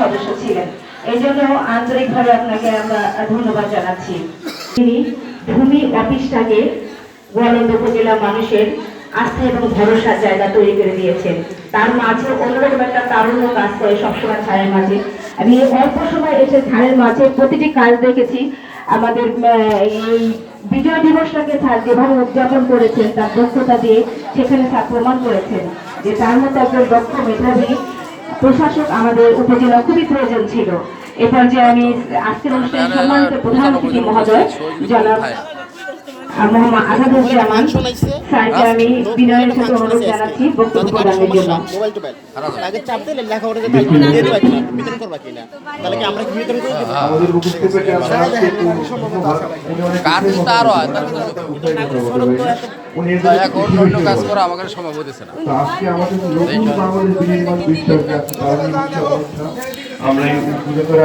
সদস্য ছিলেন। এই জন্য আন্তরিকভাবে আপনাকে আমরা ধন্যবাদ জানাচ্ছি। তিনি ভূমি অফিসটাকে গোয়ালন্দ উপজেলার মানুষের আস্থা এবং ভরসার জায়গা তৈরি করে দিয়েছেন। তার মাঝে অন্যরকম একটা তারুণ্য কাজ করে সবসময় ছাড়ের মাঝে। আমি অল্প সময় এসে ছাড়ের মাঝে প্রতিটি কাজ দেখেছি। আমাদের এই বিজয় দিবসটাকে স্যার যেভাবে উদযাপন করেছেন, তার দক্ষতা দিয়ে সেখানে স্যার প্রমাণ করেছেন। যে তার মতো একজন দক্ষ মেধাবী প্রশাসক আমাদের উপজেলা খুবই প্রয়োজন ছিল। এ পর্যায়ে আমি আজকের অনুষ্ঠানে সম্মানিত প্রধান অতিথি মহোদয় জনাব আহ, মোহাম্মদ আজাদুজ্জামান স্যারকে আমি বিনয়ের সাথে অনুরোধ জানাচ্ছি বক্তব্য প্রদানের জন্য মোবাইল টোবাইল আগে চাপ দিলে লেখাপড়া দিয়ে দিয়ে দেবা কিনা বিতরণ করবা কিনা তাহলে কি আমরা কি বিতরণ আমাদের উপস্থিত কাজ হয়, এখন অন্য কাজ করা আমাকে সময় হতেছে না আজকে আমাদের বিনির্মাণ আমরা এই পুজো করে